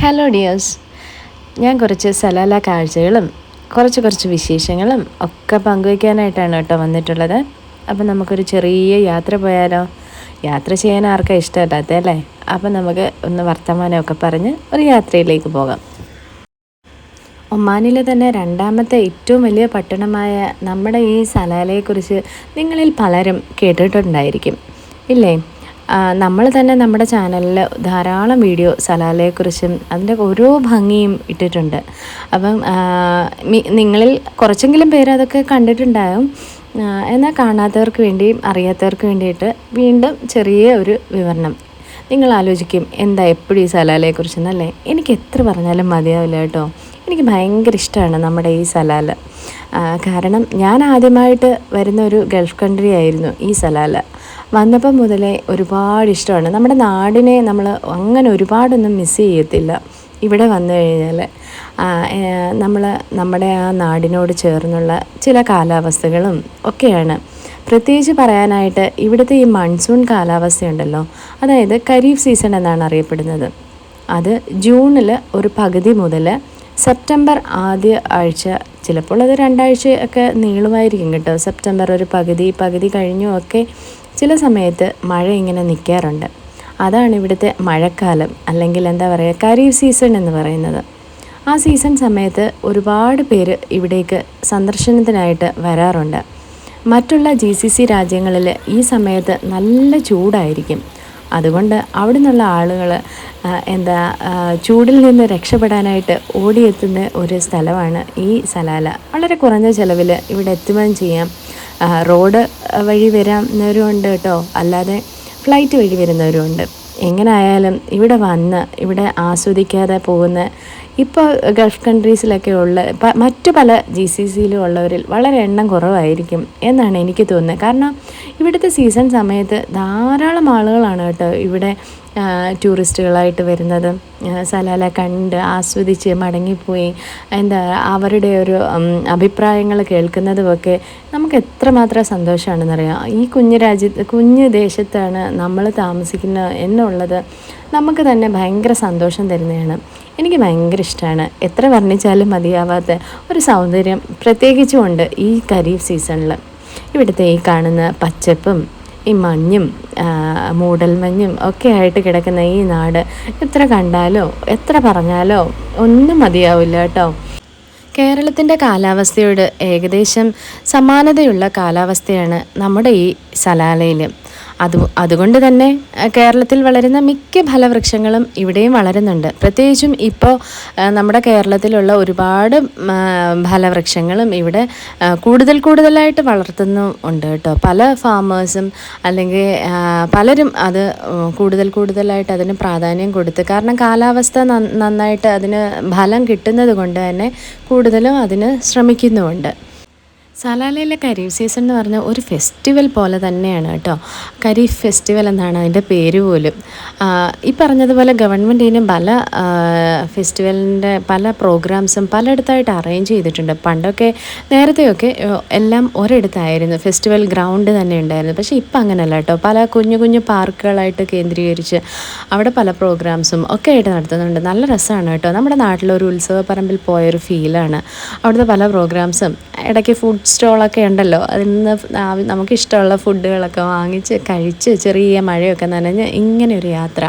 Hello dears ഞാൻ കുറച്ച് Salalah കാഴ്ചകളും കുറച്ച് കുറച്ച് വിശേഷങ്ങളും ഒക്കെ പങ്കുവയ്ക്കാനായിട്ടാണ് കേട്ടോ വന്നിട്ടുള്ളത്. അപ്പം നമുക്കൊരു ചെറിയ യാത്ര പോയാലോ? യാത്ര ചെയ്യാൻ ആർക്കാ ഇഷ്ടമല്ലാത്ത അല്ലേ? അപ്പം നമുക്ക് ഒന്ന് വർത്തമാനമൊക്കെ പറഞ്ഞ് ഒരു യാത്രയിലേക്ക് പോകാം. ഒമാനിലെ തന്നെ രണ്ടാമത്തെ ഏറ്റവും വലിയ പട്ടണമായ നമ്മുടെ ഈ സലാലയെക്കുറിച്ച് നിങ്ങളിൽ പലരും കേട്ടിട്ടുണ്ടായിരിക്കും. ഇല്ലേ? നമ്മൾ തന്നെ നമ്മുടെ ചാനലിൽ ധാരാളം വീഡിയോ സലാലയെക്കുറിച്ചും അതിന്റെ ഓരോ ഭംഗിയും ഇട്ടിട്ടുണ്ട്. അപ്പം നിങ്ങളിൽ കുറച്ചെങ്കിലും പേര് അതൊക്കെ കണ്ടിട്ടുണ്ടാകും. എന്നാൽ കാണാത്തവർക്ക് വേണ്ടിയും അറിയാത്തവർക്ക് വേണ്ടിയിട്ട് വീണ്ടും ചെറിയ ഒരു വിവരണം. നിങ്ങൾ ആലോചിക്കും എന്താ എപ്പോഴും ഈ സലാലയെക്കുറിച്ചെന്നല്ലേ എനിക്ക് എത്ര പറഞ്ഞാലും മതിയാവില്ല കേട്ടോ. എനിക്ക് ഭയങ്കര ഇഷ്ടമാണ് നമ്മുടെ ഈ സലാല. കാരണം ഞാൻ ആദ്യമായിട്ട് വരുന്ന ഒരു ഗൾഫ് കൺട്രി ആയിരുന്നു ഈ സലാല. വന്നപ്പം മുതലേ ഒരുപാട് ഇഷ്ടമാണ്. നമ്മുടെ നാടിനെ നമ്മൾ അങ്ങനെ ഒരുപാടൊന്നും മിസ് ചെയ്യത്തില്ല. ഇവിടെ വന്നു കഴിഞ്ഞാൽ നമ്മൾ നമ്മുടെ ആ നാടിനോട് ചേർന്നുള്ള ചില കാലാവസ്ഥകളും ഒക്കെയാണ്. പ്രത്യേകിച്ച് പറയാനായിട്ട് ഇവിടുത്തെ ഈ മൺസൂൺ കാലാവസ്ഥയുണ്ടല്ലോ അതായത് ഖരീഫ് സീസൺ എന്നാണ് അറിയപ്പെടുന്നത്. അത് ജൂണിൽ ഒരു പകുതി മുതൽ സെപ്റ്റംബർ ആദ്യ ആഴ്ച ചിലപ്പോൾ അത് രണ്ടാഴ്ച ഒക്കെ നീളുമായിരിക്കും കേട്ടോ. സെപ്റ്റംബർ ഒരു പകുതി പകുതി കഴിഞ്ഞും ഒക്കെ ചില സമയത്ത് മഴ ഇങ്ങനെ നിൽക്കാറുണ്ട് അതാണ് ഇവിടുത്തെ മഴക്കാലം അല്ലെങ്കിൽ എന്താ പറയുക ഖരീഫ് സീസൺ എന്ന് പറയുന്നത്. ആ സീസൺ സമയത്ത് ഒരുപാട് പേര് ഇവിടേക്ക് സന്ദർശനത്തിനായിട്ട് വരാറുണ്ട്. മറ്റുള്ള ജി സി സി രാജ്യങ്ങളിൽ ഈ സമയത്ത് നല്ല ചൂടായിരിക്കും. അതുകൊണ്ട് അവിടെ നിന്നുള്ള ആളുകൾ എന്താ ചൂടിൽ നിന്ന് രക്ഷപ്പെടാനായിട്ട് ഓടിയെത്തുന്ന ഒരു സ്ഥലമാണ് ഈ സലാല. വളരെ കുറഞ്ഞ ചിലവിൽ ഇവിടെ എത്തുകയും ചെയ്യാം. റോഡ് വഴി വരുന്നവരുമുണ്ട് കേട്ടോ. അല്ലാതെ ഫ്ലൈറ്റ് വഴി വരുന്നവരുമുണ്ട് എങ്ങനെ ആയാലും ഇവിടെ വന്ന് ഇവിടെ ആസ്വദിക്കാതെ പോകുന്ന ഇപ്പോൾ ഗൾഫ് കൺട്രീസിലൊക്കെ ഉള്ള മറ്റു പല ജി സി സിയിലും ഉള്ളവരിൽ വളരെ എണ്ണം കുറവായിരിക്കും എന്നാണ് എനിക്ക് തോന്നുന്നത്. കാരണം ഇവിടുത്തെ സീസൺ സമയത്ത് ധാരാളം ആളുകളാണ് കേട്ടോ ഇവിടെ ടൂറിസ്റ്റുകളായിട്ട് വരുന്നത്. സലാല കണ്ട് ആസ്വദിച്ച് മടങ്ങിപ്പോയി. എന്താ അവരുടെ ഒരു അഭിപ്രായങ്ങൾ കേൾക്കുന്നതുമൊക്കെ നമുക്ക് എത്രമാത്രം സന്തോഷമാണെന്നറിയാം. ഈ കുഞ്ഞു രാജ്യത്ത് കുഞ്ഞു ദേശത്താണ് നമ്മൾ താമസിക്കുന്നത് എന്നുള്ളത് നമുക്ക് തന്നെ ഭയങ്കര സന്തോഷം തരുന്നതാണ്. എനിക്ക് ഭയങ്കര ഇഷ്ടമാണ്. എത്ര വർണിച്ചാലും മതിയാവാത്ത ഒരു സൗന്ദര്യം പ്രത്യേകിച്ചുമുണ്ട് ഈ ഖരീഫ് സീസണിൽ. ഇവിടുത്തെ ഈ കാണുന്ന പച്ചപ്പും ഈ മഞ്ഞും മൂടൽമഞ്ഞും ഒക്കെ ആയിട്ട് കിടക്കുന്ന ഈ നാട് എത്ര കണ്ടാലോ എത്ര പറഞ്ഞാലോ ഒന്നും മതിയാവില്ല കേട്ടോ. കേരളത്തിന്റെ കാലാവസ്ഥയോട് ഏകദേശം സമാനതയുള്ള കാലാവസ്ഥയാണ് നമ്മുടെ ഈ സലാലയിൽ അത് അതുകൊണ്ട് തന്നെ കേരളത്തിൽ വളരുന്ന മിക്ക ഫലവൃക്ഷങ്ങളും ഇവിടെയും വളരുന്നുണ്ട്. പ്രത്യേകിച്ചും ഇപ്പോൾ നമ്മുടെ കേരളത്തിലുള്ള ഒരുപാട് ഫലവൃക്ഷങ്ങളും ഇവിടെ കൂടുതൽ കൂടുതലായിട്ട് വളർത്തുന്നു ഉണ്ട് കേട്ടോ. പല ഫാമേഴ്സും അല്ലെങ്കിൽ പലരും അത് കൂടുതൽ കൂടുതലായിട്ട് അതിന് പ്രാധാന്യം കൊടുത്ത് കാരണം കാലാവസ്ഥ നന്നായിട്ട് അതിന് ഫലം കിട്ടുന്നത് കൊണ്ട് തന്നെ കൂടുതലും അതിന് ശ്രമിക്കുന്നുമുണ്ട്. സലാലയിലെ കരീഫ് സീസൺ എന്ന് പറഞ്ഞാൽ ഒരു ഫെസ്റ്റിവൽ പോലെ തന്നെയാണ് കേട്ടോ. കരീഫ് ഫെസ്റ്റിവൽ എന്നാണ് അതിന്റെ പേര് പോലും. ഈ പറഞ്ഞതുപോലെ ഗവൺമെന്റ് പല ഫെസ്റ്റിവലിന്റെ പല പ്രോഗ്രാംസും പലയിടത്തായിട്ട് അറേഞ്ച് ചെയ്തിട്ടുണ്ട്. പണ്ടൊക്കെ നേരത്തെയൊക്കെ എല്ലാം ഒരിടത്തായിരുന്നു. ഫെസ്റ്റിവൽ ഗ്രൗണ്ട് തന്നെ ഉണ്ടായിരുന്നു. പക്ഷേ ഇപ്പം അങ്ങനെയല്ല കേട്ടോ. പല കുഞ്ഞു കുഞ്ഞു പാർക്കുകളായിട്ട് കേന്ദ്രീകരിച്ച് അവിടെ പല പ്രോഗ്രാംസും ഒക്കെ ആയിട്ട് നടത്തുന്നുണ്ട്. നല്ല രസമാണ് കേട്ടോ. നമ്മുടെ നാട്ടിലൊരു ഉത്സവ പറമ്പിൽ പോയൊരു ഫീലാണ്. അവിടുത്തെ പല പ്രോഗ്രാംസും. ഇടയ്ക്ക് ഫുഡ് സ്റ്റോളൊക്കെ ഉണ്ടല്ലോ. അതിൽ നിന്ന് നമുക്കിഷ്ടമുള്ള ഫുഡുകളൊക്കെ വാങ്ങിച്ച് കഴിച്ച് ചെറിയ മഴയൊക്കെ നനഞ്ഞ് ഇങ്ങനെ ഒരു യാത്ര.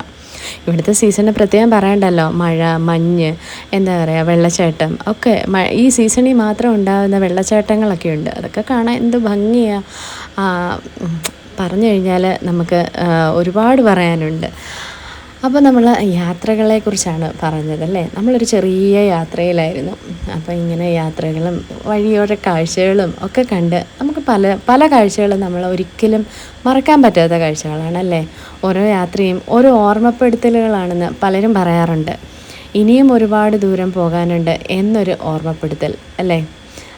ഇവിടുത്തെ സീസണിന് പ്രത്യേകം പറയണ്ടല്ലോ. മഴ മഞ്ഞ് എന്താ പറയുക വെള്ളച്ചാട്ടം ഒക്കെ ഈ സീസണിൽ മാത്രം ഉണ്ടാകുന്ന വെള്ളച്ചാട്ടങ്ങളൊക്കെ ഉണ്ട്. അതൊക്കെ കാണാൻ എന്ത് ഭംഗിയാണ് പറഞ്ഞു കഴിഞ്ഞാൽ നമുക്ക് ഒരുപാട് പറയാനുണ്ട്. അപ്പോൾ നമ്മൾ യാത്രകളെക്കുറിച്ചാണ് പറഞ്ഞത് അല്ലേ? നമ്മളൊരു ചെറിയ യാത്രയിലായിരുന്നു. അപ്പോൾ ഇങ്ങനെ യാത്രകളും വഴിയോര കാഴ്ചകളും ഒക്കെ കണ്ട് നമുക്ക് പല പല കാഴ്ചകളും നമ്മൾ ഒരിക്കലും മറക്കാൻ പറ്റാത്ത കാഴ്ചകളാണ് അല്ലേ? ഓരോ യാത്രയും ഓരോ ഓർമ്മപ്പെടുത്തലുകളാണെന്ന് പലരും പറയാറുണ്ട്. ഇനിയും ഒരുപാട് ദൂരം പോകാനുണ്ട് എന്നൊരു ഓർമ്മപ്പെടുത്തൽ അല്ലേ?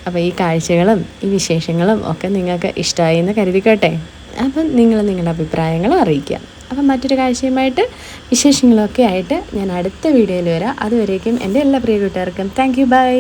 അപ്പോൾ ഈ കാഴ്ചകളും ഈ വിശേഷങ്ങളും ഒക്കെ നിങ്ങൾക്ക് ഇഷ്ടമായി എന്ന് കരുതിക്കോട്ടെ. അപ്പം നിങ്ങൾ നിങ്ങളുടെ അഭിപ്രായങ്ങൾ അറിയിക്കുക. അപ്പം മറ്റൊരു കാഴ്ചയുമായിട്ട് വിശേഷങ്ങളൊക്കെ ആയിട്ട് ഞാൻ അടുത്ത വീഡിയോയിൽ വരാം. അതുവരേക്കും എന്റെ എല്ലാ പ്രിയ കൂട്ടുകാർക്കും. Thank bye